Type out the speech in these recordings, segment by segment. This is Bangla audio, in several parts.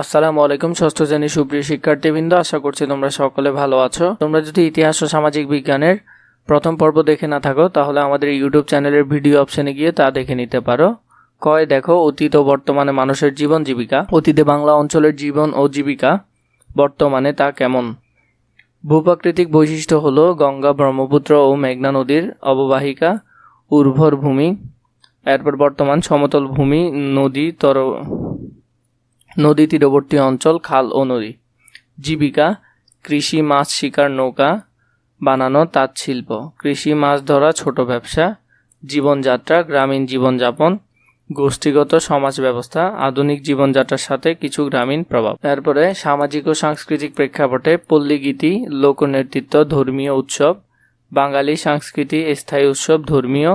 আসসালামু আলাইকুম, ষষ্ঠ শ্রেণি সুপ্রিয় শিক্ষার্থীবৃন্দ, আশা করছি তোমরা সকলে ভালো আছো। তোমরা যদি ইতিহাস ও সামাজিক বিজ্ঞানের প্রথম পর্ব দেখে না থাকো, তাহলে আমাদের ইউটিউব চ্যানেলের ভিডিও অপশনে গিয়ে তা দেখে নিতে পারো। কয়, দেখো, অতীত ও বর্তমানে মানুষের জীবন জীবিকা। অতীতে বাংলা অঞ্চলের জীবন ও জীবিকা বর্তমানে তা কেমন? ভূপ্রাকৃতিক বৈশিষ্ট্য হলো গঙ্গা, ব্রহ্মপুত্র ও মেঘনা নদীর অববাহিকা, উর্বর ভূমি, এরপর বর্তমান সমতল ভূমি, নদী, তর নদী তীরবর্তী অঞ্চল, খাল ও নদী। জীবিকা, কৃষি মাছ শিকার নৌকা বানানো তাঁত শিল্প। কৃষি মাছ ধরা ছোট ব্যবসা, জীবনযাত্রা, গ্রামীণ জীবনযাপন, গোষ্ঠীগত সমাজ ব্যবস্থা, আধুনিক জীবনযাত্রার সাথে কিছু গ্রামীণ প্রভাব। তারপরে সামাজিক ও সাংস্কৃতিক প্রেক্ষাপটে পল্লীগীতি লোকনৃত্য ধর্মীয় উৎসব, বাঙালি সংস্কৃতি, স্থায়ী উৎসব, ধর্মীয়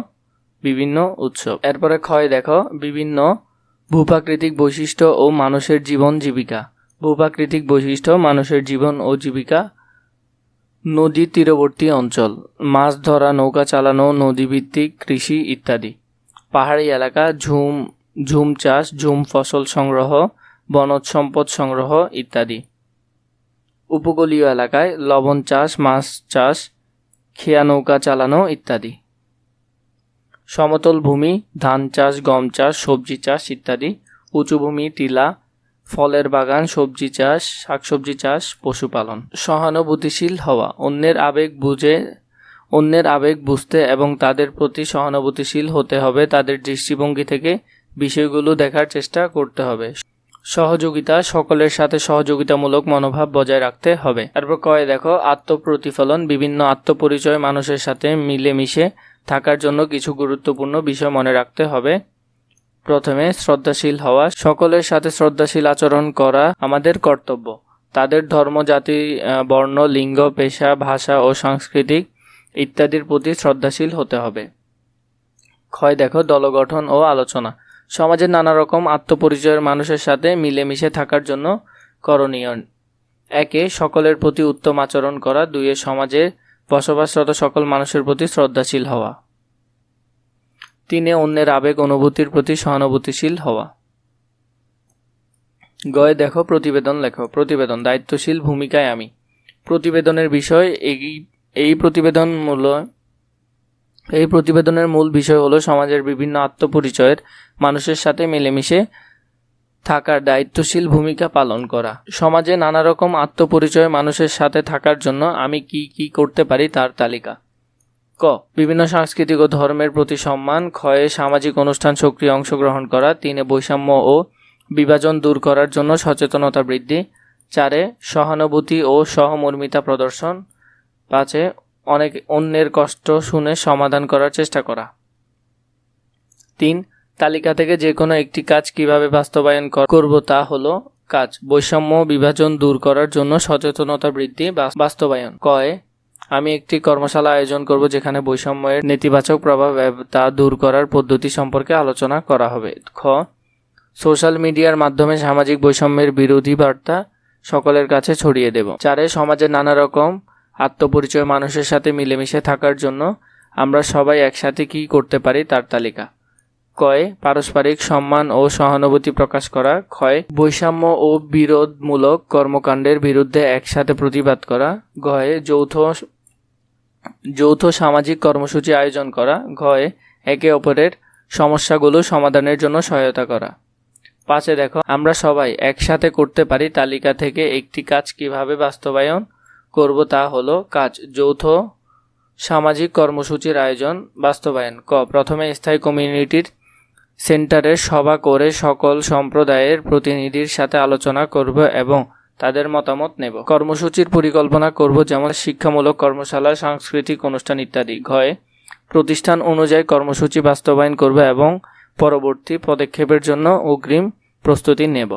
বিভিন্ন উৎসব। এরপরে ক্ষয় দেখো, বিভিন্ন ভূপ্রাকৃতিক বৈশিষ্ট্য ও মানুষের জীবন জীবিকা। ভূপ্রাকৃতিক বৈশিষ্ট্য, মানুষের জীবন ও জীবিকা। নদী তীরবর্তী অঞ্চল, মাছ ধরা, নৌকা চালানো, নদীভিত্তিক কৃষি ইত্যাদি। পাহাড়ি এলাকা, ঝুম ঝুম চাষ, ঝুম ফসল সংগ্রহ, বনজ সম্পদ সংগ্রহ ইত্যাদি। উপকূলীয় এলাকায় লবণ চাষ, মাছ চাষ, খেয়া নৌকা চালানো ইত্যাদি। সমতল ভূমি, ধান চাষ, গম চাষ, সবজি চাষ ইত্যাদি। উঁচু ভূমি, টিলা, ফলের বাগান, সবজি চাষ, শাকসবজি চাষ, পশুপালন। সহানুভূতিশীল হওয়া, অন্যের আবেগ বুঝে, অন্যের আবেগ বুঝতে এবং তাদের প্রতি সহানুভূতিশীল হতে হবে, তাদের দৃষ্টিভঙ্গি থেকে বিষয়গুলো দেখার চেষ্টা করতে হবে। সহযোগিতা, সকলের সাথে সহযোগিতামূলক মনোভাব বজায় রাখতে হবে। তারপর কয়ে, দেখো, আত্মপ্রতিফলন, বিভিন্ন আত্মপরিচয় মানুষের সাথে মিলেমিশে থাকার জন্য কিছু গুরুত্বপূর্ণ বিষয় মনে রাখতে হবে। প্রথমে, শ্রদ্ধাশীল হওয়া। সকলের সাথে শ্রদ্ধাশীল আচরণ করা আমাদের কর্তব্য। তাদের ধর্ম, জাতি বর্ণ, লিঙ্গ, পেশা, ভাষা ও সাংস্কৃতিক ইত্যাদির প্রতি শ্রদ্ধাশীল হতে হবে। ক্ষয় দেখো, দলগঠন ও আলোচনা। সমাজের নানা রকম আত্মপরিচয়ের মানুষের সাথে মিলেমিশে থাকার জন্য করণীয়। একে, সকলের প্রতি উত্তম আচরণ করা। দুইয়ে, সমাজে বসবাসরত সকল মানুষের প্রতি শ্রদ্ধাশীল হওয়া। তিনে অন্যের আবেগ অনুভূতির প্রতি সহানুভূতিশীল হওয়া। গয়ে দেখো প্রতিবেদন লেখো। প্রতিবেদন, দায়িত্বশীল ভূমিকায় আমি। প্রতিবেদনের বিষয় এই এই প্রতিবেদন মূল, এই প্রতিবেদনের মূল বিষয় হলো সমাজের বিভিন্ন আত্মপরিচয়ের মানুষের সাথে মিলেমিশে থাকার দায়িত্বশীল ভূমিকা পালন করা। সমাজে নানা রকম আত্মপরিচয় মানুষের সাথে থাকার জন্য আমি কি কি করতে পারি তার তালিকা। ক, বিভিন্ন সাংস্কৃতিক ও ধর্মের প্রতি সম্মান, ক্ষয়ে সামাজিক অনুষ্ঠান সক্রিয় অংশগ্রহণ করা, তিনে বৈষম্য ও বিভাজন দূর করার জন্য সচেতনতা বৃদ্ধি। চারে, সহানুভূতি ও সহমর্মিতা প্রদর্শন। পাঁচে, অনেক অন্যের কষ্ট শুনে সমাধান করার চেষ্টা করা। তিন তালিকা থেকে যে কোনো একটি কাজ কীভাবে বাস্তবায়ন কর- করব তা হলো কাজ, বৈষম্য বিভাজন দূর করার জন্য সচেতনতা বৃদ্ধি বাস্তবায়ন। কয়, আমি একটি কর্মশালা আয়োজন করব যেখানে বৈষম্যের নেতিবাচক প্রভাব তা দূর করার পদ্ধতি সম্পর্কে আলোচনা করা হবে। খ, সোশ্যাল মিডিয়ার মাধ্যমে সামাজিক বৈষম্যের বিরোধী বার্তা সকলের কাছে ছড়িয়ে দেব। চারে সমাজের নানা রকম আত্মপরিচয় মানুষের সাথে মিলেমিশে থাকার জন্য আমরা সবাই একসাথে কি করতে পারি তার তালিকা। কয় পারস্পরিক সম্মান ও সহানুভূতি প্রকাশ করা, ক্ষয়, বৈষম্য ও বিরোধমূলক কর্মকাণ্ডের বিরুদ্ধে একসাথে প্রতিবাদ করা গয়ে যৌথ যৌথ সামাজিক কর্মসূচি আয়োজন করা ঘয়ে একে অপরের সমস্যাগুলো সমাধানের জন্য সহায়তা করা। পাঁচে দেখো, আমরা সবাই একসাথে করতে পারি তালিকা থেকে একটি কাজ কীভাবে বাস্তবায়ন করব তা হলো কাজ, যৌথ সামাজিক কর্মসূচির আয়োজন বাস্তবায়ন। ক, প্রথমে স্থায়ী কমিউনিটির সেন্টারের সভা করে সকল সম্প্রদায়ের প্রতিনিধির সাথে আলোচনা করব এবং তাদের মতামত নেব। কর্মসূচির পরিকল্পনা করব যেমন শিক্ষামূলক কর্মশালা, সাংস্কৃতিক অনুষ্ঠান ইত্যাদি। ঘয়ে প্রতিষ্ঠান অনুযায়ী কর্মসূচি বাস্তবায়ন করব এবং পরবর্তী পদক্ষেপের জন্য অগ্রিম প্রস্তুতি নেব।